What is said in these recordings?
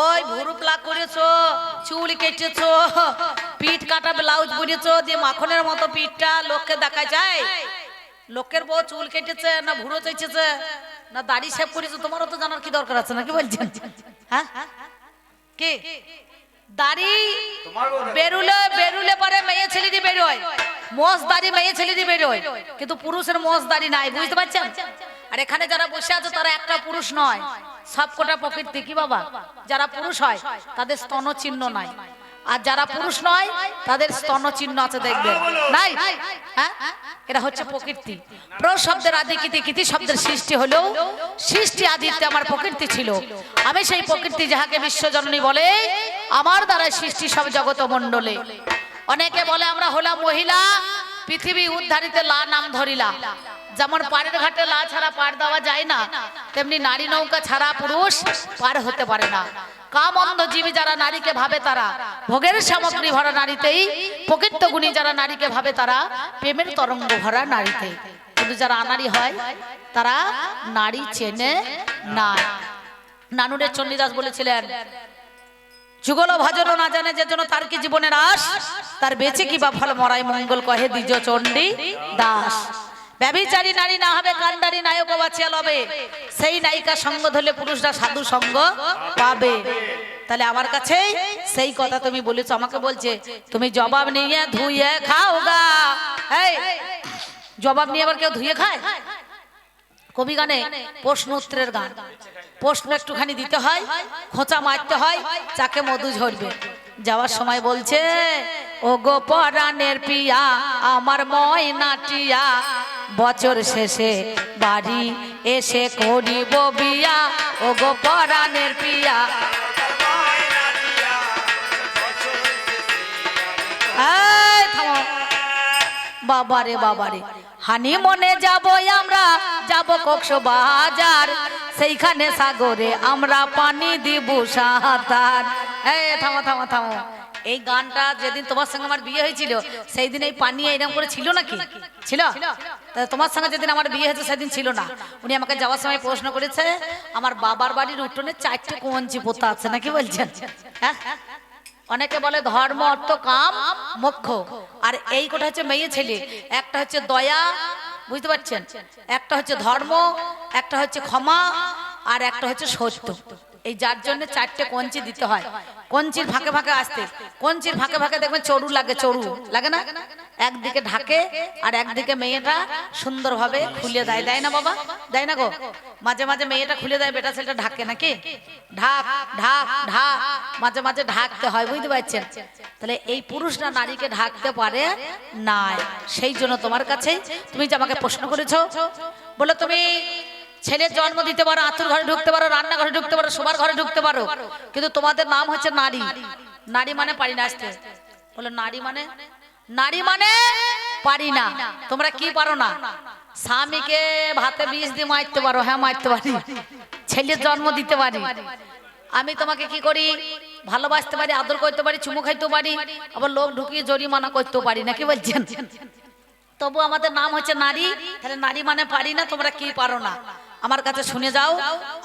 ওই ভুরু প্লাক করেছ, চুল কেটেছো, পিঠ কাটা ব্লাউজ পরেছো যে মাখনের মতো পিঠটা লোককে দেখা যায়। লোকের বউ চুল কেটেছে না ভুরো চেয়েছে না দাড়ি শেভ করেছে, তোমারও তো জানার কি দরকার আছে নাকি বলছেন? হ্যাঁ? কি? দাড়ি বেরুলে বেরুলে পরে মেয়ে ছেলে ছেলেটি বেরোয়। মোষ দাড়ি মেয়ে ছেলে ছেলেটি বেরোয়। কিন্তু পুরুষের মোষ দাড়ি নাই, বুঝতে পারছেন? আর এখানে যারা বসে আছে তারা একটা পুরুষ নয়। সব কটা প্রকৃতি কি বাবা? যারা পুরুষ হয়, তাদের স্তন চিহ্ন নাই। আর যারা পুরুষ নয়, তাদের স্তন চিহ্ন আছে, দেখবে। নাই? হ্যাঁ? এটা হচ্ছে প্রকৃতি। প্র শব্দের আদি কিতি কিতি শব্দের সৃষ্টি হলেও সৃষ্টি আদিতে আমার প্রকৃতি ছিল। আমি সেই প্রকৃতি যাহাকে বিশ্বজননী বলে, আমার দ্বারা সৃষ্টি সব জগত মণ্ডলে অনেকে বলে, আমরা হলাম মহিলা, পৃথিবী উদ্ধারিতে লা নাম ধরিলা। যেমন পাড়ের ঘাটে লা ছাড়া পার দেওয়া যায় না, তেমনি নারী নৌকা ছাড়া পুরুষ পার হতে পারে না। কাম অন্ধ জীবী যারা নারীকে ভাবে তারা, ভোগের সামগ্রী ভরা নারীতেই, প্রকৃত গুণী যারা নারীকে ভাবে তারা, প্রেমের তরঙ্গ ভরা নারীতে। কিন্তু যারা আনারি হয়, তারা নারী চেনে না। নানুরের চণ্ডীদাস বলেছিলেন যুগল ভজন না জানে যে জন্য তার কি জীবনের আস তার বেঁচে কি বা ফল মরাই মঙ্গল কহে দ্বিজ চণ্ডী দাস। ব্যভিচারী নারী না হবে কান্ডারি নায়ক বাঁচিয়াল হবে। সেই নায়িকা সঙ্গ ধরলে পুরুষরা সাধু সঙ্গ পাবে। তাহলে আমার কাছে সেই কথা তুমি বলেছ, আমাকে বলছে, তুমি জবাব নিয়ে ধুয়ে খাও গা। জবাব নিয়ে আবার কেউ ধুয়ে খায়? কবি গানে প্রশ্ন উত্তরের গান। প্রশ্ন একটুখানি দিতে হয়, খোঁচা মারতে হয়, চাকে মধু ঝরবে। যাওয়ার সময় বলছে ও গো পরাণের পিয়া, আমার ময়নাটিয়া বছর শেষে বাড়ি এসে করিব বিয়া। ও গো পরাণের পিয়া। বাবারে বাবারে। হানি মনে যাব আমরা, যাব কক্সবাজার। সেইখানে সাগরে আমরা পানি দিব সাঁতার। এই, থামো থামো থামো। এই গানটা যেদিন তোমার সঙ্গে আমার বিয়ে হয়েছিল সেই দিন এই পানি এরকম করে ছিল নাকি? ছিল? তোমার সঙ্গে যেদিন আমার বিয়ে হয়েছে, সেদিন ছিল না। উনি আমাকে যাওয়ার সময় প্রশ্ন করেছে, আমার বাবার বাড়ির উঠোনে চারটে কঞ্চি পোতা আছে নাকি? বলছেন। হ্যাঁ? অনেকে বলে ধর্ম, অর্থ, কাম, মোক্ষ। আর এই কোটা হচ্ছে মেয়ে ছেলে। একটা হচ্ছে দয়া, বুঝতে পারছেন? একটা হচ্ছে ধর্ম, একটা হচ্ছে ক্ষমা, আর একটা হচ্ছে সত্য। এই যার জন্য চারটে কঞ্চি দিতে হয়। কঞ্চির ফাঁকে ফাঁকে আসতে। কঞ্চির ফাঁকে ফাঁকে দেখবেন চড়ু লাগে চড়ু। লাগে না? একদিকে ঢাকে আর একদিকে মেয়েটা সুন্দরভাবে খুলে দেয়। দেয় না বাবা? দেয় না গো? মাঝে মাঝে মেয়েটা খুলে দেয়, বেটা ছেলেটা ঢাকে নাকি? ঢাক ঢাক ঢাক। মাঝে মাঝে ঢাকতে হয়, বুঝতে পারছেন? তাহলে এই পুরুষরা নারীকে ঢাকতে পারে না সেই জন্য তোমার কাছে তুমি যে আমাকে প্রশ্ন করেছ, বলে তুমি ছেলের জন্ম দিতে পারো আতুর ঘরে ঢুকতে পারো, রান্নাঘরে ঢুকতে পারো সবার ঘরে ঢুকতে পারো। কিন্তু তোমাদের নাম হচ্ছে নারী। নারী মানে পারি না আসতে বলে, নারী মানে? নারী মানে পারি না। তোমরা কি পারো না? স্বামীকে ভাতে বিষ দিয়ে মারতে পারো। হ্যাঁ মারতে পারি। ছেলের জন্ম দিতে পারি। আমি তোমাকে কি করি? ভালোবাসতে পারি, আদর করতে পারি, চুমু খাইতে পারি, আবার লোক ঢুকিয়ে জরিমানা করতে পারি। নাকি বলছেন? তবু আমাদের নাম হচ্ছে নারী। তাহলে নারী মানে পারি না, তোমরা কি পারো না? আমার কাছে শুনে যাও,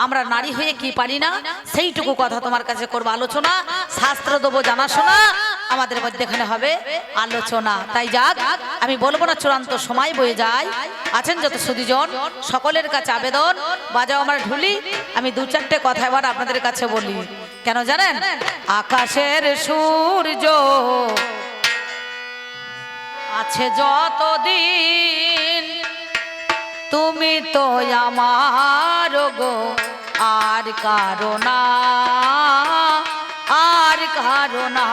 আমরা নারী হয়ে কি পারি না? সেইটুকু কথা তোমার কাছে করব আলোচনা, শাস্ত্র দেবো জানাশোনা, আমাদের মধ্যে এখানে হবে আলোচনা। তাই যাক, আমি বলব না চূড়ান্ত সময় বয়ে যায়। আছেন যত সুদীজন সকলের কাছে আবেদন। বাজাও আমার ঢুলি, আমি দু চারটে কথা এবার আপনাদের কাছে বলি। কেন জানেন? আকাশের সূর্য আছে যতদিন তুমি তো আমার গো আর কারণা আর কারণা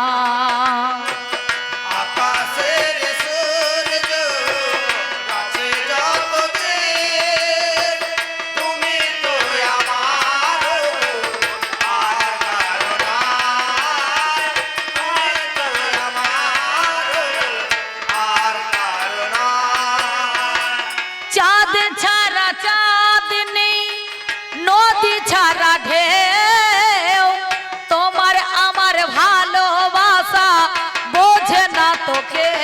Yeah.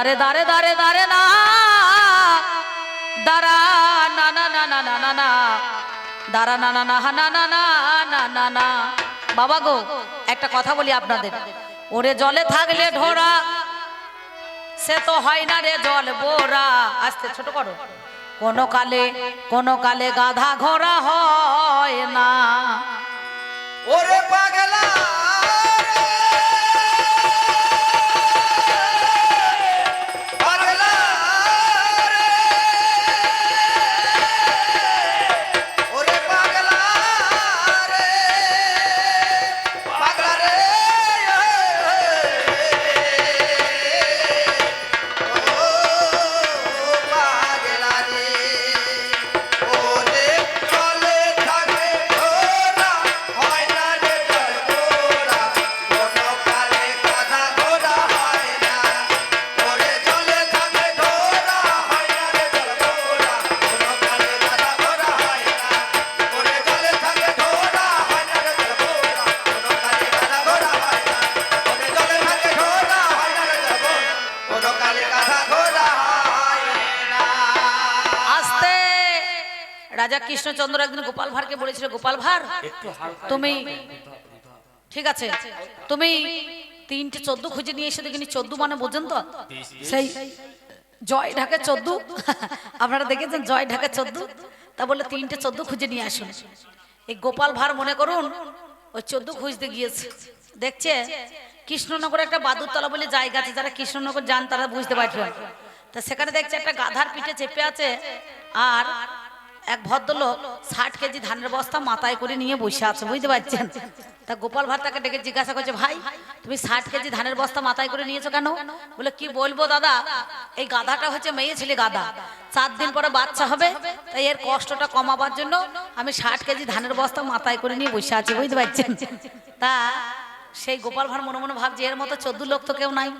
দারে দারে দারে দারে না দারা না না না না না না না দারা না না না না না না না না না বাবা গো একটা কথা বলি আপনাদের ওরে জলে থাকলে ঢোরা সে তো হয় না রে জল বোরা আস্তে ছোট করো কোন কালে কোন কালে গাধা ঘোড়া হয় না ওরে পাগলা কৃষ্ণচন্দ্র একদিন গোপাল ভাঁড়কে বলেছিল গোপাল ভাঁড় তুমি ঠিক আছে তুমি তিনটে চোদ্দ খুঁজে নিয়ে এসে দেখিনি চোদ্দ মানে বোঝেন তো? সেই জয় ঢাকে চোদ্দ আপনারা দেখেছেন জয় ঢাকে চোদ্দ? তা বলে তিনটে চোদ্দ খুঁজে নিয়ে আসুন। এই গোপাল ভাঁড় মনে করুন ওই চোদ্দ খুঁজতে গিয়েছে। দেখছে কৃষ্ণনগর একটা বাদুরতলা বলে জায়গা আছে যারা কৃষ্ণনগর যান তারা বুঝতে পারবেন তা সেখানে দেখছে একটা গাধার পিঠে চেপে আছে আর এক ভদ্রলোক ষাট কেজি ধানের বস্তা মাথায় করে নিয়ে বসে আছে, বুঝতে পারছেন? তা গোপাল ভাত তাকে ডেকে জিজ্ঞাসা করছে, ভাই, তুমি ষাট কেজি ধানের বস্তা মাথায় করে নিয়েছো কেন? বলে, কি বলব দাদা, এই গাধাটা হচ্ছে মেয়ে ছেলে গাধা। চার দিন পরে বাচ্চা হবে, তাই এর কষ্টটা কমাবার জন্য আমি ষাট কেজি ধানের বস্তা মাথায় করে নিয়ে বসে আছি, বুঝতে পারছেন? তা সেই গোপাল ভাঁড় মনে মনে ভাবছে, এর মতো চোদ্দ লোক তো কেউ নাই।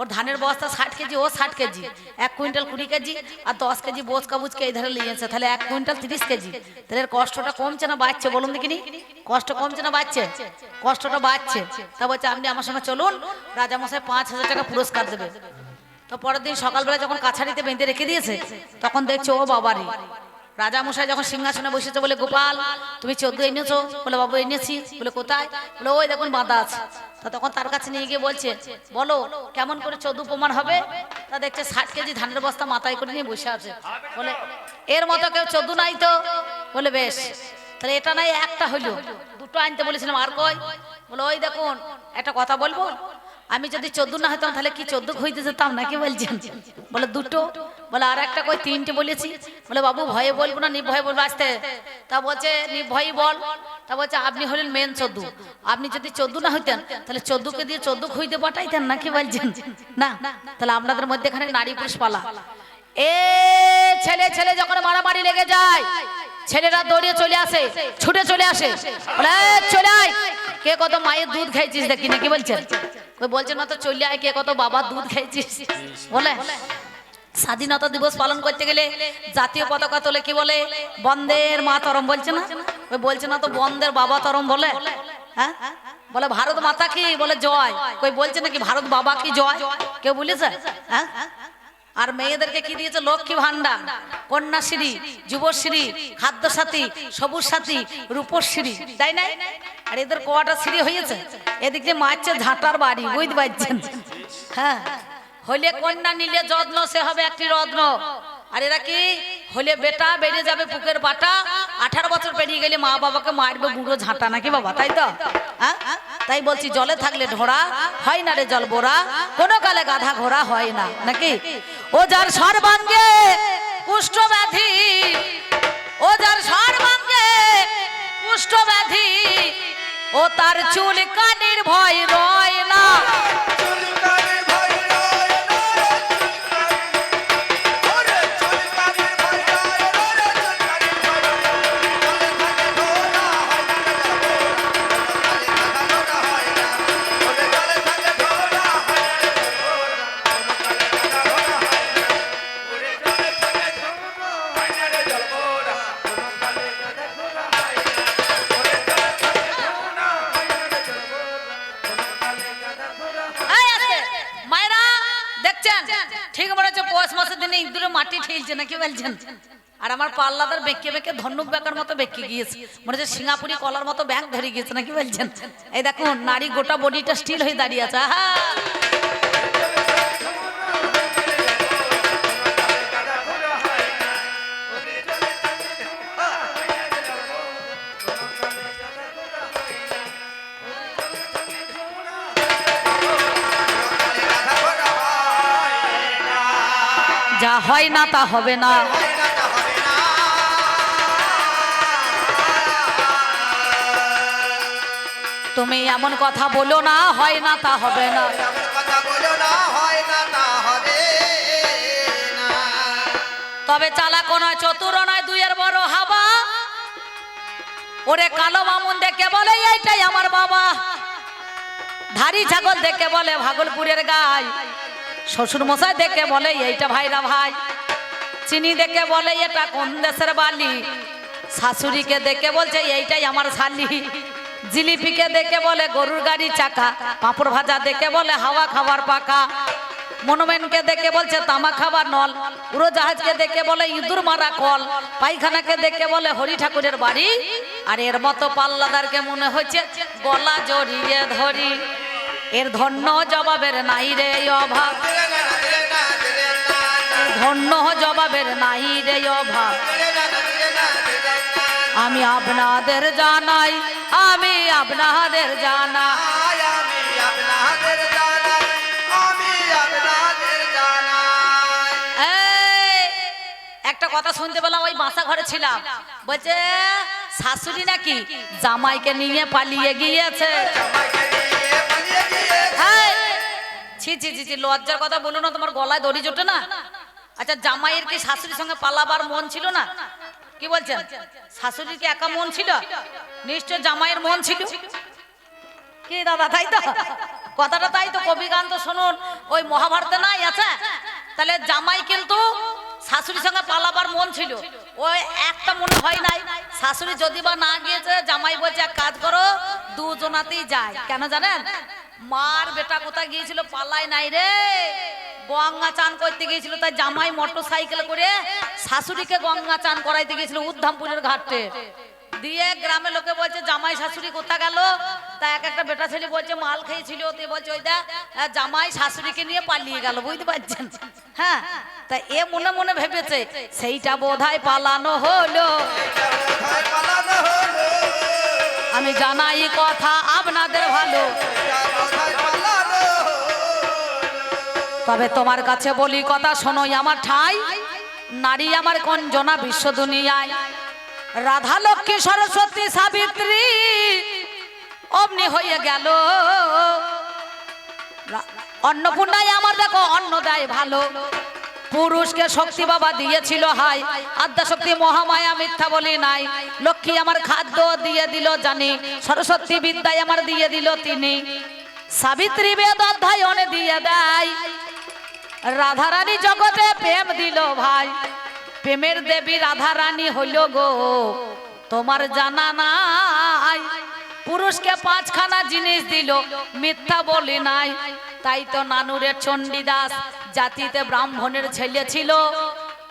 ওর ধানের বস্তা ষাট কেজি, ও ষাট কেজি, এক কুইন্টাল কুড়ি কেজি আর দশ কেজি বোঝ কাবুজকে এই ধারে নিয়েছে তাহলে এক কুইন্টাল তিরিশ কেজি। তাহলে কষ্টটা কমছে না বাড়ছে বলুন দেখিনি? কষ্ট কমছে না বাড়ছে? কষ্টটা বাড়ছে। তা বলছে, আপনি আমার সঙ্গে চলুন, রাজামশাই পাঁচ হাজার টাকা পুরস্কার দেবে। তো পরের দিন সকালবেলা যখন কাছারিতে বেঁধে রেখে দিয়েছে, তখন দেখছে ও বাবারে। রাজা মশাই যখন সিংহাসনে বসেছে বলে, গোপাল, তুমি চোদ্দ এনেছো? বলে, বাবু, এনেছি। বলে, কোথায়? বলে, ওই দেখুন, বাঁধা আছে। তা তখন তার কাছে নিয়ে গিয়ে বলছে, বলো, কেমন করে চোদ্দ প্রমাণ হবে? তা দেখছে, ষাট কেজি ধানের বস্তা মাথায় করে নিয়ে বসে আছে। বলে, এর মতো কেউ চোদ্দ নাই তো? বলে, বেশ, তাহলে এটা নাই, একটা হইল। দুটো আনতে বলেছিলাম, আর কই বলে, ওই দেখুন, একটা কথা বলব? আমি যদি চোদ্দ না হইতাম তাহলে কি চোদ্দ হইতে যেতাম নাকি বলছেন? বলে দুটো। বলে আর একটা কই, তিনটে বলেছি। বলে বাবু ভয়ে বলব না, নির্ভয়ে বলব, আসতে। তা বলছে নির্ভয়ই বল। তা বলছে, আপনি হলেন মেন চোদ্দ। আপনি যদি চোদ্দ না হইতেন, তাহলে চোদ্দকে দিয়ে চোদ্দ খুঁজতে পাঠাইতেন নাকি বলছেন? না। তাহলে আপনাদের মধ্যে এখানে নারী পুরুষ পালা। এ ছেলে ছেলে যখন মারামারি লেগে যায়, ছেলেরা দৌড়িয়ে চলে আসে, ছুটে চলে আসে। চলে আয়। কে কত মায়ের দুধ খাইছিস দেখি নাকি বলছেন? বলছেন না তো চলে আয়, কে কত বাবার দুধ খাইছিস? বলে, স্বাধীনতা দিবস পালন করতে গেলে জাতীয় পতাকা তোলে কি বলে? বন্দের মা তরম বলছে না? ওই বলছে, না তো বন্দের বাবা তরম বলে। হ্যাঁ? বলে, ভারত মাতা কি? বলে, জয়। কই, বলছে নাকি, ভারত বাবা কি জয়? কেউ বলেছে? হ্যাঁ? আর মেয়েদেরকে কি দিয়েছে? লক্ষ্মী ভান্ডার কন্যাশ্রী, যুবশ্রী, খাদ্যসাথী সবুজ সাথী রূপশ্রী, তাই নাই? আর এদের কোয়াটা শ্রী হয়েছে? এদিকে মারছে ঝাঁটার বাড়ি, বুঝতে পারছেন? হ্যাঁ। হলে কন্যা নিলে যত্ন, সে হবে একটি রত্ন। আর এরা কি? হলে বেটা বেড়ে যাবে বুকের বাটা, আঠারো বছর পেরিয়ে গেলে মা বাবাকে মারবে বুড়ো ঝাঁটা নাকি বাবা, তাই তো? তাই বলছি, জলে থাকলে ঢোড়া, হয় না রে জল বোরা কোনো কালে গাধা ঘোড়া হয় না, নাকি? ও যার সর্বাঙ্গে কুষ্ঠ ব্যাধি, ও যার সর্বাঙ্গে কুষ্ঠ ব্যাধি, ও তার চুল কানির ভয় রয় না। চুলকানি বেঁকে গিয়েছে। মনে হচ্ছে সিঙ্গাপুরি কলার মতো ব্যাগ ধরে গিয়েছে, নাকি বলছেন? এই দেখুন, নারী গোটা বডিটা স্টিল হয়ে দাঁড়িয়ে আছে যা হয় না তা হবে না। তুমি এমন কথা বলো না হয় না তা হবে না। তবে চালাক নয় চতুর নয় দুইয়ের বড় হাবা। ওরে কালো মামুন দেখে বলে এইটাই আমার বাবা। ধারি ছাগল দেখে বলে ভাগলপুরের গাই। শ্বশুর মশাই দেখে বলে এইটা ভাইরা ভাই। চিনি দেখে বলে এটা কোন দেশের বালি? শাশুড়িকে দেখে বলছে এইটাই আমার শালি। জিলিপিকে দেখে বলে, গরুর গাড়ি চাকা। পাঁপড় ভাজা দেখে বলে, হাওয়া খাবার পাকা। মনুমেনকে দেখে বলছে, তামা খাবার নল। উড়োজাহাজকে দেখে বলে, ইঁদুর মারা কল। পায়খানাকে দেখে বলে, হরি ঠাকুরের বাড়ি? আর এর মতো পাল্লাদারকে মনে হচ্ছে গলা জড়িয়ে ধরি। এর ধন্য জবাবের নাই রে অভাব। ধন্য জবাবের নাই রে অভাব। আমি আপনাদের জানাই আমি আপনাদের জানা। আয় আমি আপনাদের আমি আপনাদের জানাই। একটা কথা শুনতে পেলাম ওই বাসা ঘরে ছিলাম। বলছে শাশুড়ি নাকি জামাইকে নিয়ে পালিয়ে গিয়েছে। ছি ছি ছি ছি লজ্জার কথা বলো না তোমার গলায় দড়ি জোটে না? আচ্ছা জামাইয়ের কি শাশুড়ির সঙ্গে পালাবার মন ছিল না? কি বলছেন? শাশুড়ির কি একা মন ছিল? নিশ্চয় জামাইয়ের মন ছিল? কি দাদা, তাই তো? কথাটা তাই তো কবি গান তো শুনুন, ওই মহাভারতে নাই আছে? তাহলে জামাই কিন্তু শাশুড়ির সঙ্গে পালাবার মন ছিল। ওই একটা মনে হয় নাই, শাশুড়ি যদি বা না গিয়েছে, জামাই বলছে, এক কাজ করো, দুজনাতেই যায় কেন জানেন? মার বেটা কোথায় গিয়েছিল পালায় নাই রে। গঙ্গা চান করতে গিয়েছিল তাই জামাই মোটর সাইকেল করে শাশুড়িকে গঙ্গা চান করাইতে গিয়েছিল উদ্ধামপুরের ঘাটে। দিয়ে গ্রামের লোকে বলছে, জামাই শাশুড়ি কোথা গেল? তা এক একটা বেটা ছেলে বলছে, মাল খেয়েছিল। তুই বলছে, ওই জামাই শাশুড়িকে নিয়ে পালিয়ে গেল। বুঝতে পারছেন? হ্যাঁ? তা এ মনে মনে ভেবেছে, সেইটা বোধহয় পালানো হলো? আমি জানাই কথা আপনাদের ভালো। তবে তোমার কাছে বলি কথা শোনোই আমার ঠাই। নারী আমার কঞ্জনা বিশ্ব দুনিয়ায় রাধা লক্ষ্মী সরস্বতী সাবিত্রী অমনি হয়ে গেল। অন্নপূর্ণায় আমার দেখো অন্ন দেয় ভালো। পুরুষকে শক্তি বাবা দিয়েছিল হাই। আদ্যা শক্তি মহামায়া মিথ্যা বলি নাই। লক্ষ্মী আমার খাদ্য দিয়ে দিল জানি। সরস্বতী বিদ্যায় আমার দিয়ে দিল তিনি। সাবিত্রী বেদ অধ্যায়নে দিয়ে দেয়। রাধারানী জগতে প্রেম দিল ভাই। প্রেমের দেবী রাধারানী হইল গো। তোমার জানা নাই। পুরুষকে পাঁচখানা জিনিস দিল, মিথ্যা বলি নাই। তাই তো নানুরের চণ্ডীদাস জাতিতে ব্রাহ্মণের ছেলে ছিল।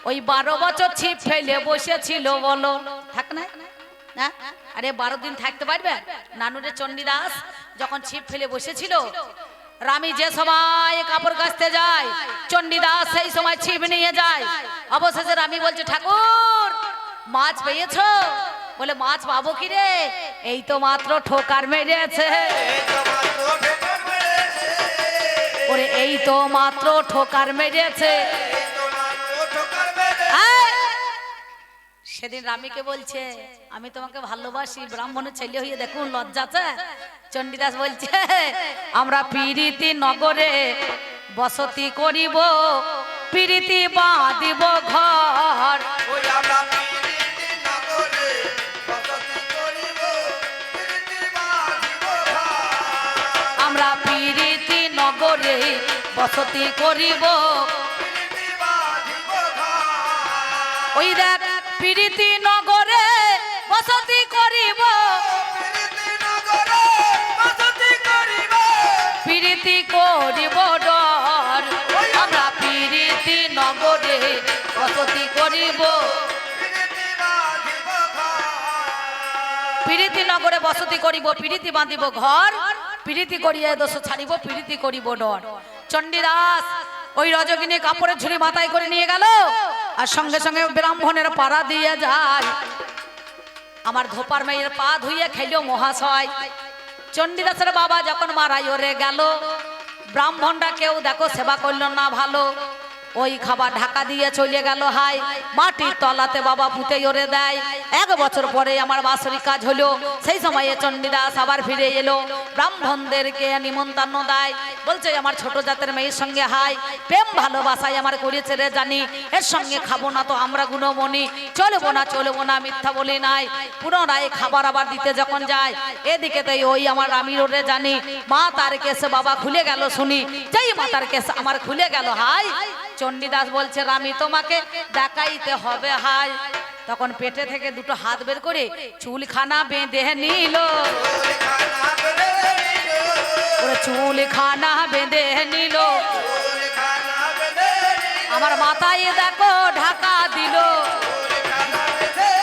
ওই বারো বছর ছিপ ফেলে বসেছিল, বলো। থাক না? আরে বারো দিন থাকতে পারবে? নানুরের চণ্ডীদাস যখন ছিপ ফেলে বসেছিল রামি যে সময় কাপড় কাছতে যায়, চণ্ডীদাস সেই সময় ছিপ নিয়ে যায়। অবশেষে রামি বলছে, ঠাকুর, মাছ পেয়েছ? বলে, মাছ পাবো কি রে? এই তো মাত্র ঠোকার মেরেছে। ওরে, এই তো মাত্র ঠোকার মেরেছে। সেদিন রামীকে বলছে আমি তোমাকে ভালোবাসি ব্রাহ্মণের ছেলে হয়ে দেখুন লজ্জাতে চণ্ডীদাস বলছে আমরা পিরিতি নগরে বসতি করিব পিরিতি বাঁধিব ঘর। আমরা পিরিতি নগরে বসতি করিব। ওই দেখ পিরিতি নগরে বসতি করিব। পিরিতি করিব। করিব ডর। আমরা বসতি করিব। প্রীতি বাঁধিব ঘর। প্রীতি নগরে বসতি করিব প্রীতি বাঁধিব ঘর। প্রীতি করিয়া দোষ ছাড়িব প্রীতি করিব ডর। চণ্ডীদাস ওই রজগিনী কাপড়ের ঝুড়ি মাথায় করে নিয়ে গেল। আর সঙ্গে সঙ্গে ব্রাহ্মণের পাড়া দিয়ে যায়। আমার ধোপার মেয়ের পা ধুইয়ে খেলো মহাশয়। চণ্ডীদাসের বাবা যখন মারাই ওরে গেল ব্রাহ্মণরা কেউ দেখো সেবা করল না ভালো। ওই খাবার ঢাকা দিয়ে চলে গেল হাই মাটির তলাতে বাবা পুঁতে ওরে দেয়। এক বছর পরে আমার বাসরিক কাজ হলো, সেই সময়ে চণ্ডীদাস আবার ফিরে এলো। ব্রাহ্মণদেরকে নিমন্ত্রণ দেয়। বলছে, আমার ছোট জাতের মেয়ের সঙ্গে হাই প্রেম ভালোবাসায় আমার করেছে রে জানি। এর সঙ্গে খাব না তো আমরা গুণমণি। চলবো না চলবো না, মিথ্যা বলি নাই। পুনরায় খাবার আবার দিতে যখন যায় এদিকে তাই ওই আমার আমি ওরে জানি। মা তার কেসে বাবা খুলে গেল শুনি। যেই মা তার কেসে আমার খুলে গেল হাই চণ্ডীদাস বলছে রামি তোমাকে দেখাইতে হবে হাই তখন পেটে থেকে দুটো হাত বের করে চুলখানা বেঁধে নিল। চুলখানা বেঁধে নিল। আমার মাথায় দেখো, ঢাকা দিল। খানা বেঁধে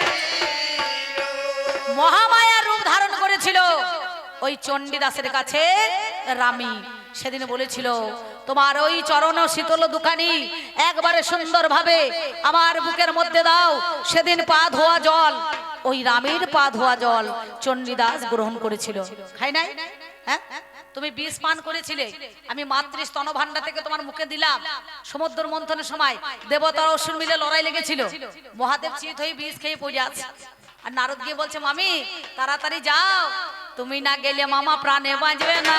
নিল। মহামায়া রূপ ধারণ করেছিল ওই চণ্ডীদাসের কাছে রানী। সেদিন বলেছিল, তোমার ওই চরণ শীতল দোকানি একবারে সুন্দর ভাবে আমার বুকের মধ্যে দাও, সেদিন পা ধোয়া জল। ওই রামের পা ধোয়া জল চণ্ডীদাস গ্রহণ করেছিল। খাই নাই? হ্যাঁ? তুমি বিষ পান করেছিলে। আমি মাতৃ স্তন ভান্ডার থেকে তোমার মুখে দিলাম। সমুদ্র মন্থনের সময় দেবতার অসুর মিলে লড়াই লেগেছিল। মহাদেব চিত হয়ে বিষ খেয়ে পড়ে আছে। আর নারদ গিয়ে বলছে, মামি, তাড়াতাড়ি যাও। তুমি না গেলে মামা প্রাণে বাঁচবে না।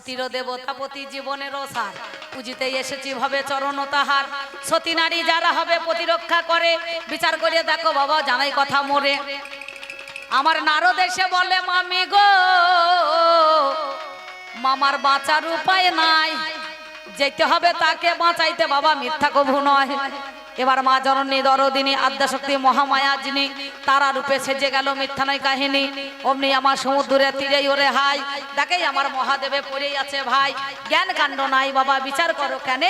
সতীর দেবতাপতি জীবনের সার। পুজিতে এসেছি ভাবে চরণ তাহার। সতী নারী যারা হবে প্রতিরক্ষা করে, বিচার করে দেখো বাবা, জানাই কথা মোরে। আমার নারদ এসে বলে, মামি গো, মামার বাঁচার উপায় নাই। যেতে হবে তাকে বাঁচাইতে, বাবা মিথ্যা কভু নয়। এবার মা জননী দরদিনী, আদ্যাশক্তি মহামায়া যিনি তারা রূপে সেজে গেল মিথ্যা নয় কাহিনী। অমনি আমার সমুদ্রে তীরেই ওরে হাই দেখেই আমার মহাদেবে পড়েই আছে ভাই। জ্ঞান কাণ্ড নাই বাবা, বিচার করো কেন?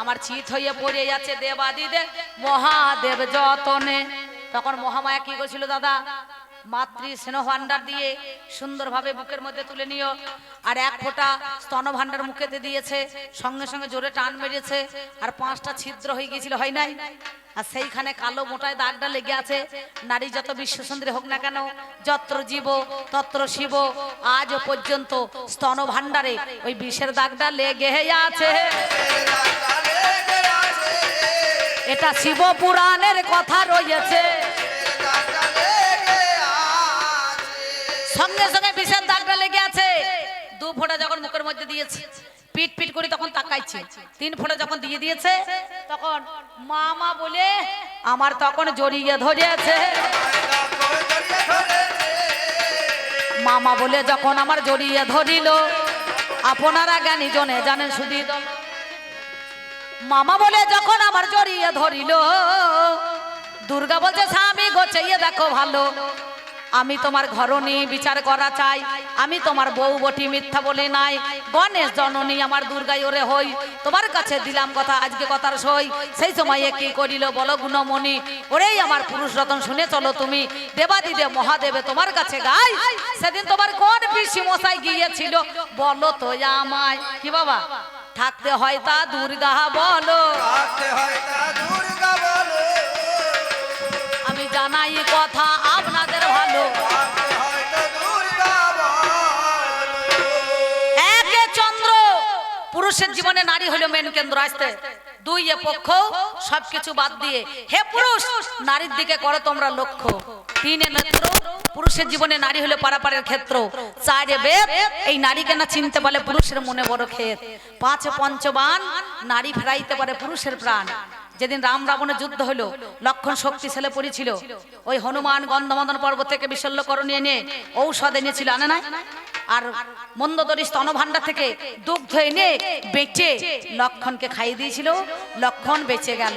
আমার চিত হয়ে পড়ে আছে দেবাদিদে, মহাদেব যতনে। তখন মহামায়া কি করছিল দাদা? মাতৃ স্নেহ ভান্ডার দিয়ে সুন্দরভাবে বুকের মধ্যে তুলে নিও। আর এক ফোঁটা স্তন ভান্ডার মুখেতে দিয়েছে সঙ্গে সঙ্গে জোরে টান মেরেছে আর পাঁচটা ছিদ্র হয়ে গিয়েছিল হয় নাই? আর সেইখানে কালো মোটায় দাগটা লেগে আছে। নারী যত বিশ্ব সুন্দরী হোক না কেন যত্র জীব তত্র শিব আজও পর্যন্ত স্তন ভান্ডারে ওই বিষের দাগটা লেগে আছে, এটা শিব পুরাণের কথা রয়েছে। সঙ্গে সঙ্গে বিষের দাগটা লেগে আছে দু ফোঁটা যখন মুখের মধ্যে দিয়েছে, পিট পিট করে তখন তাকাইছে। তিন ফোঁটা যখন দিয়ে দিয়েছে, তখন মামা বলে, আমার তখন জড়িয়ে ধরেছে। মামা বলে, যখন আমার জড়িয়ে ধরিল, আপনারা জ্ঞানী জনে জানেন শুধু মামা বলে, যখন আমার জড়িয়ে ধরিল, দুর্গা বলছে, স্বামী গোছাইয়ে দেখো ভালো। আমি তোমার ঘরণী, বিচার করা চাই। আমি তোমার বউ বটি মিথ্যা বলে নাই। গণেশ জননী আমার দুর্গাই ওরে হই। তোমার কাছে দিলাম কথা, আজকে কথার সই। সেই সময়ে কি করিল বলো গুণমণি? ওরেই আমার পুরুষ রতন, শুনে চলো তুমি। দেবাদিদে মহাদেবে তোমার কাছে গাই। সেদিন তোমার কোন পিসি মশাই গিয়েছিল? বলো তো আমায়। কি বাবা? থাকতে হয় তা দুর্গা বলো। কাছে হয় তা দুর্গা জানাই কথা আপনাদের ভালো। চন্দ্র, পুরুষের জীবনে নারী হলো মেন কেন্দ্র আসতে। দুই এ পক্ষ, সবকিছু বাদ দিয়ে। হে পুরুষ, নারীর দিকে করো তোমরা লক্ষ্য। তিনে নেত্র পুরুষের জীবনে নারী হলো পারাপারের ক্ষেত্র। চারে বেদ, এই নারীকে না চিনতে পারলে পুরুষের মনে বড় ক্ষেত। পাঁচ পঞ্চবান, নারী ফেরাইতে পারে পুরুষের প্রাণ। যেদিন রাম রাবণের যুদ্ধ হলো, লক্ষণ শক্তি ছেলে পড়েছিল ওই হনুমান গন্ধমদন পর্বত থেকে বিশল্যকরণ এনে ঔষধ এনেছিল, আনে নাই? আর মন্দদরি স্তনভাণ্ডার থেকে দুগ্ধ এনে বেঁচে লক্ষণকে খাইয়ে দিয়েছিল, লক্ষণ বেঁচে গেল।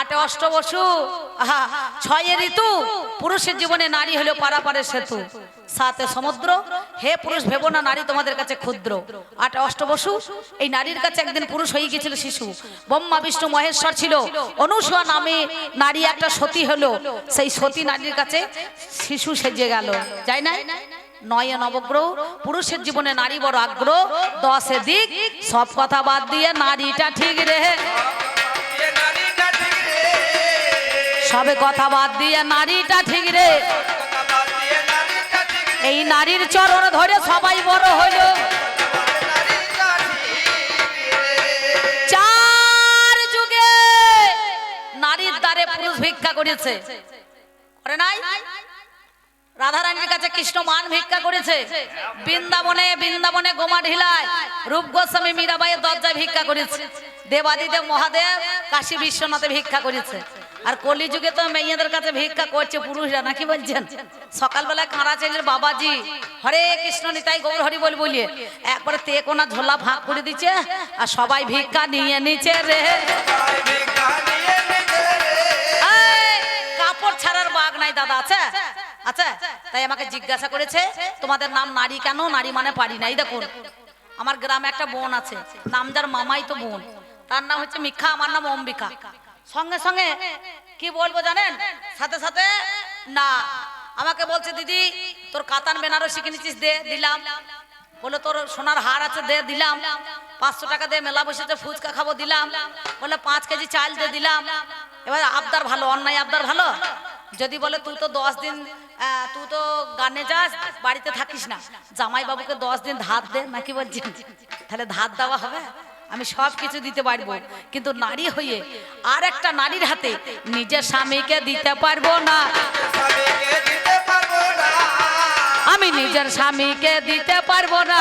আটে অষ্ট বসু আহা, ছয়ে ঋতু পুরুষের জীবনে নারী হলো পারাপারের সেতু। সাতে সমুদ্র হে পুরুষ ভেবো না নারী তোমাদের কাছে ক্ষুদ্র। আট অষ্ট বসু এই নারীর কাছে একদিন পুরুষ হয়ে গেছিল শিশু। ব্রহ্মা বিষ্ণু মহেশ্বর ছিল। অনুসূয়া নামে নারী একটা সতী হলো। সেই সতী নারীর কাছে শিশু সেজে গেল। যাই না নয় নবগ্রহ পুরুষের জীবনে নারী বড় আগ্রহ। দশে দিক সব কথা বাদ দিয়ে নারীটা ঠিক রে। সবে কথা বাদ দিয়ে নারীটা ঠিক রে। এই নারীর চরণ ধরে সবাই বড় হইল। চার যুগে নারীর দ্বারে পুরুষ ভিক্ষা করেছে। করে নাই? রাধারানীর কাছে কৃষ্ণ মান ভিক্ষা করেছে। বৃন্দাবনে বৃন্দাবনে গোমা ঢিলায় রূপ গোস্বামী মীরাবাইয়ের দরজায় ভিক্ষা করেছে। দেবাদিদেব মহাদেব কাশী বিশ্বনাথে ভিক্ষা করেছে। আর কলিযুগে তো মেয়েদের কাছে ভিক্ষা করছে, পুরুষরা নাকি বলছেন? সকালবেলায় কাঁড়া চাইলের বাবাজি, হরে কৃষ্ণ নিতাই গৌর হরি বল বলিয়ে, একবারে তে কোনা ঝোলা ভাগ করে দিচ্ছে, আর সবাই ভিক্ষা নিয়ে নিচে রে। কাপড় ছাড়ার বাঘ নাই দাদা, আছে? আচ্ছা তাই আমাকে জিজ্ঞাসা করেছে, তোমাদের নাম নারী কেন? নারী মানে পারি নাই, দেখুন। আমার গ্রামে একটা বোন আছে, নাম যার মামাই তো বোন। তার নাম হচ্ছে মিখা, আমার নাম অম্বিকা। সঙ্গে সঙ্গে কি বলব জানেন? সাথে সাথে, না, আমাকে বলছে, দিদি, তোর কাতান বেনারসি কিনেছিস, দে, দিলাম। বলে, তোর সোনার হার আছে, দে, দিলাম। পাঁচশো টাকা দিয়ে মেলা বসেছে, ফুচকা খাব, দিলাম। বলে, পাঁচ কেজি চাল দিয়ে দিলাম। এবার আবদার ভালো, অন্যায় আবদার ভালো? যদি বলে, তুই তো দশ দিন তুই তো গানে যাস, বাড়িতে থাকিস না। জামাই বাবুকে দশ দিন ধার দে, নাকি বলছেন তাহলে ধার দেওয়া হবে? আমি সব কিছু দিতে পারব। কিন্তু নারী হয়ে আর একটা নারীর হাতে নিজের স্বামীকে দিতে পারব না। আমি নিজের স্বামীকে দিতে পারব না।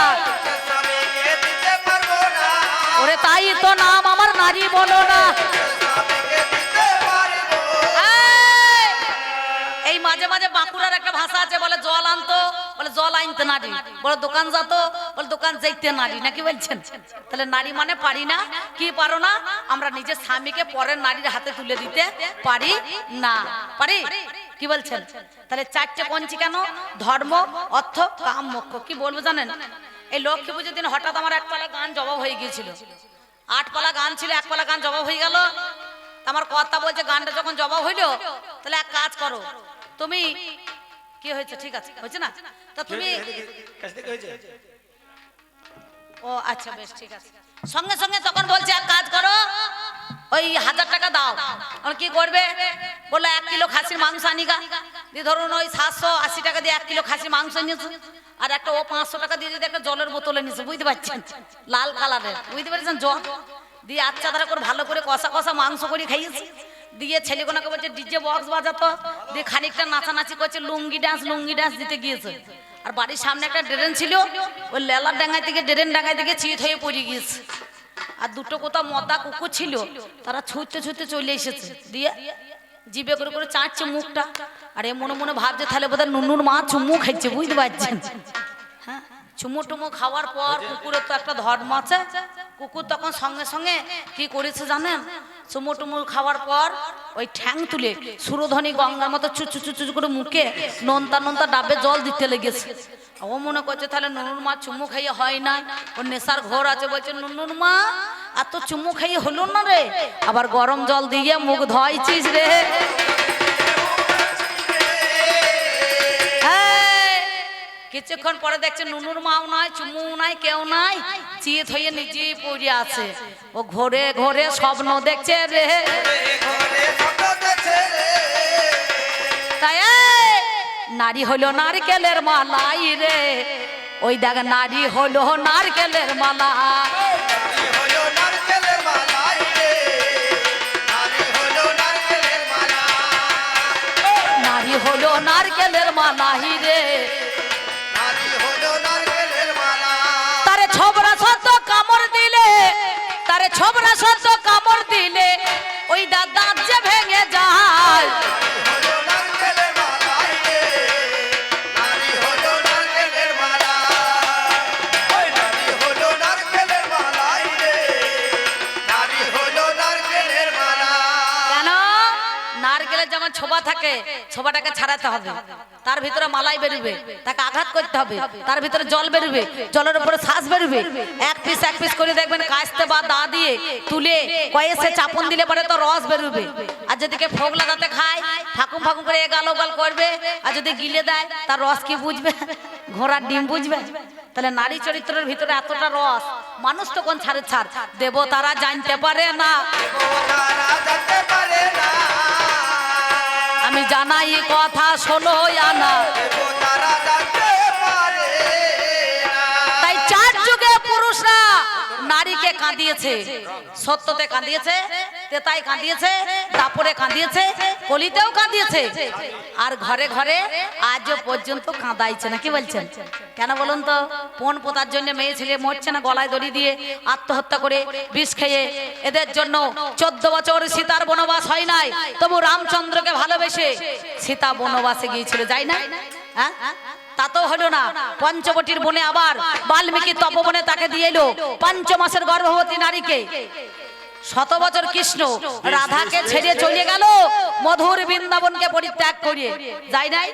ওরে তাই তো নাম আমার নারী বলো না। এই মাঝে মাঝে বাঁকুড়ার একটা ভাষা আছে, বলে জল আনতো, বলে জল আনতে নারী। বলে দোকান যেত, বলে দোকান যাইতে নারী, নাকি বলছেন? তাহলে নারী মানে পারি না, কি পারো না? আমরা নিজের স্বামীকে পরের নারীর হাতে তুলে দিতে পারি না। পারি? কি বলছেন? তাহলে চারটে পঞ্চি কেন? ধর্ম, অর্থ, কাম, মোক্ষ, কি বলব জানেন? এই লক্ষ্মী পুজোর দিন হঠাৎ আমার একপালা গান জবাব হয়ে গিয়েছিল। আট পালা গান ছিল, এক পালা গান জবাব হয়ে গেল। আমার কথা বলছে, গানটা যখন জবাব হইল, তাহলে এক কাজ করো তুমি কি হয়েছে? ঠিক আছে। হয়েছে না? তা তুমি ও আচ্ছা বেশ ঠিক আছে। সঙ্গে সঙ্গে তখন বলছে এক কাজ করো ওই হাজার টাকা দাও। আর কি করবে? বলল এক কিলো খাসির মাংস আনিগা। দিয়ে ধরুন ওই সাতশো আশি টাকা দিয়ে এক কিলো খাসির মাংস নিয়েছে আর একটা ও পাঁচশো টাকা দিয়ে যদি একটা জলের বোতলে নিয়েছে বুঝতে পারছেন? লাল কালারের বুঝতে পারছেন জল? দিয়ে আচ্ছা ধারা করে ভালো করে কষা কষা মাংস করে খাইয়েছি। দিয়ে ছেলেগুলোকে বলছে, ডিজে বক্স বাজাতো দিয়ে খানিকটা নাচানাচি করছে, লুঙ্গি ডান্স লুঙ্গি ডান্স দিতে গিয়েছে। আর বাড়ির সামনে একটা ড্রেন ছিল, ওই লেলার ডাঙ্গায় থেকে, ড্রেন ডাঙ্গায় থেকে চিত হয়ে পড়ে গিয়েছে। আর দুটো কোথাও মদা কুকুর ছিল, তারা ছুটতে ছুটতে চলে এসেছে। দিয়ে জিবে করে করে চাটছে মুখটা। আর এ মনে মনে ভাবছে, তাহলে বোধহয় নুনুর মা চুমু খাইছে, বুঝতে পারছেন? হ্যাঁ চুমু টুমু খাওয়ার পর কুকুরের তো একটা ধর্ম আছে। কুকুর তখন সঙ্গে সঙ্গে কি করেছে জানেন? চুমু খাওয়ার পর ওই ঠ্যাং তুলে সুরধনী গঙ্গার মতো চুচু চুচু করে মুখে নন্তা নন্তা ডাবে জল দিতে লেগেছে। ও মনে করছে তাহলে নুনুর মা চুমু খাইয়ে হয় না ওর নেশার ঘর আছে, বলছে, নুনুর মা আর তো চুমু খাইয়ে হলো না রে? আবার গরম জল দিয়ে মুখ ধোয়াইছিস রে। কিছুক্ষণ পরে দেখছে নুনুর মাও নাই চুমু নাই কেউ নাই চিত হয়ে নিজেই পড়ে আছে। ও ঘোরে ঘোরে স্বপ্ন দেখছে রে। তাই নারী হলো নারকেলের মালাই রে। ওই দেখ নারী হলো নারকেলের মালা নারী হলো নারকেলের মালাই রে। নারী হলো নারকেলের মালা নারী হলো নারকেলের মালাই রে। ছবরা সত্য কামড় দিলে, ওই দাদা যে ভেঙে যায়। নারকেলের মালা কেন থাকে ছোবাটাকে ছাড়াতে হবে। তার ভিতরে মালাই বেরোবে, তাকে আঘাত করতে হবে, তার ভিতরে জল বেরোবে, জলের উপরে শ্বাস বেরোবে। এক পিস এক পিস করে দেখবেন কাস্তে বা দা দিয়ে তুলে কয়েসে চাপন দিলে পরে তো রস বেরোবে। আর যদি কে ফোক লাগাতে খায়, ফাঁকুম ফাঁকুম করে এগাল ওগাল করবে, আর যদি গিলে দেয়, তার রস কি বুঝবে? ঘোড়ার ডিম বুঝবে? তাহলে নারী চরিত্রের ভিতরে এতটা রস, মানুষ তো কোন ছাড়ে ছাড়? দেবতারা জানতে পারে না। তারা জানতে পারে না। আমি জানাই কথা শোনো, আনা। তাই চার যুগে পুরুষরা নারীকে কাঁদিয়েছে, সত্যতে কাঁদিয়েছে, তেতাই কাঁদিয়েছে, দাপরে কাঁদিয়েছে কলিতেও কাঁদিয়েছে। আর ঘরে ঘরে আজও পর্যন্ত কাঁদাইছে না কি বলছেন? কেন বলুন তো? পণ পোতার জন্য মেয়ে ছেলে মরছে না গলায় দড়ি দিয়ে আত্মহত্যা করে বিষ খেয়ে। এদের জন্য চোদ্দ বছর সীতার বনবাস হয় নাই। তবু রামচন্দ্রকে ভালোবেসে সীতা বনবাসে গিয়েছিল যাই না? হ্যাঁ? তাতেও হলো না। পঞ্চবটির বনে আবার বাল্মীকি তপবনে তাকে দিয়ে এলো পঞ্চ মাসের গর্ভবতী নারীকে। শত বছর কৃষ্ণ রাধাকে ছেড়ে চলে গেল। মধুর বৃন্দাবনকে পরিত্যাগ করিয়ে। যাই নাই?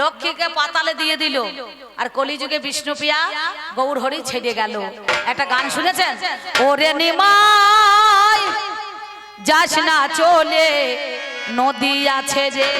লক্ষ্মীকে পাতালে দিয়ে দিল। আর কলিযুগে বিষ্ণুপ্রিয়া গৌর হরি ছেড়ে গেল। একটা গান শুনেছেন? ওরে নিমাই, যাস না চলে, নদী আছে রে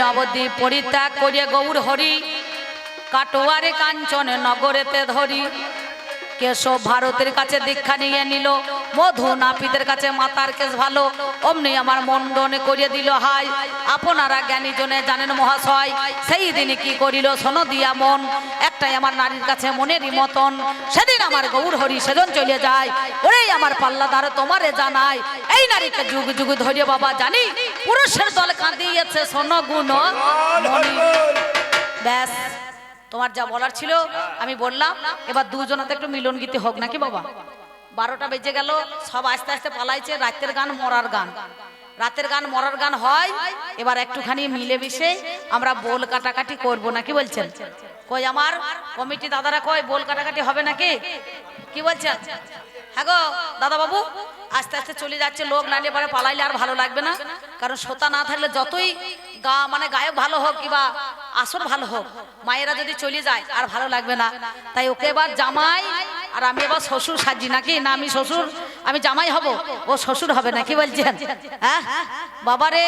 নবদ্বীপ পরিত্যাগ করিয়ে গৌর হরি, কাটোয়ারে কাঞ্চন নগরেতে ধরি। কেশব ভারতের কাছে দীক্ষা নিয়ে নিল, মধু নাপিতের কাছে মাতার কেশ ভালো, অমনি আমার মন্ডনে করিয়ে দিল হাই আপনারা জ্ঞানী জনে জানেন মহাশয়, সেই দিনই কি করিল শোনো দিয়া মন। একটাই আমার নারীর কাছে মনেরই মতন, সেদিন আমার গৌর হরি সেজন চলে যায়, ওরেই আমার পাল্লাদার তোমারে জানাই এই নারীকে যুগ যুগ ধরিয়ে বাবা জানি পুরুষের দল কাঁদিয়েছে, শোনো গুণ। ব্যাস, তোমার যা বলার ছিল, আমি বললাম, এবার দুজনাতে একটু মিলন গীতি হোক নাকি বাবা? বারোটা বেজে গেল, সব আস্তে আস্তে পালাইছে, রাতের গান, মরার গান। রাতের গান, মরার গান হয়, এবার একটুখানি মিলে মিশে আমরা বোল কাটাকাটি করব নাকি বলছেন? কই আমার? কমিটি দাদারা কয়, বোল কাটাকাটি হবে নাকি? কি বলছেন হ্যাঁ গো দাদা বাবু আস্তে আস্তে চলে যাচ্ছে লোক নাইলে পরে পালাইলে আর ভালো লাগবে না। কারণ শ্রোতা না থাকলে যতই গা মানে গায়ক ভালো হোক কিবা আসর ভালো হোক, মায়েরা যদি চলে যায়, আর ভালো লাগবে না। তাই ওকে এবার জামাই আর আমি এবার শ্বশুর সাজি নাকি? না, আমি শ্বশুর, আমি জামাই হব? ও শ্বশুর হবে নাকি বলছেন? হ্যাঁ? বাবারে,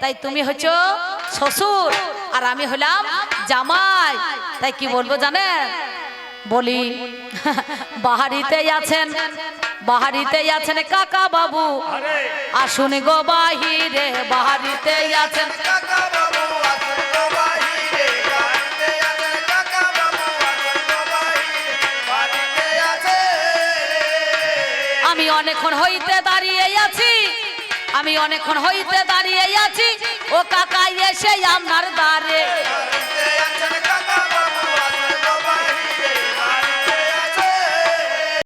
তাই তুমি হচ্ছ শ্বশুর। আর আমি হলাম জামাই। তাই কি বলব জানেন? বলি, বাহারিতে আছেন বাহারিতে আছেন কাকা বাবু। আসুন গো বাহিরে, বাহারিতে আছেন। আমি অনেকক্ষণ হইতে দাঁড়িয়ে আছি। আমি অনেকক্ষণ হইতে দাঁড়িয়ে আছি। ও কাকা এসে আপনার দ্বারে।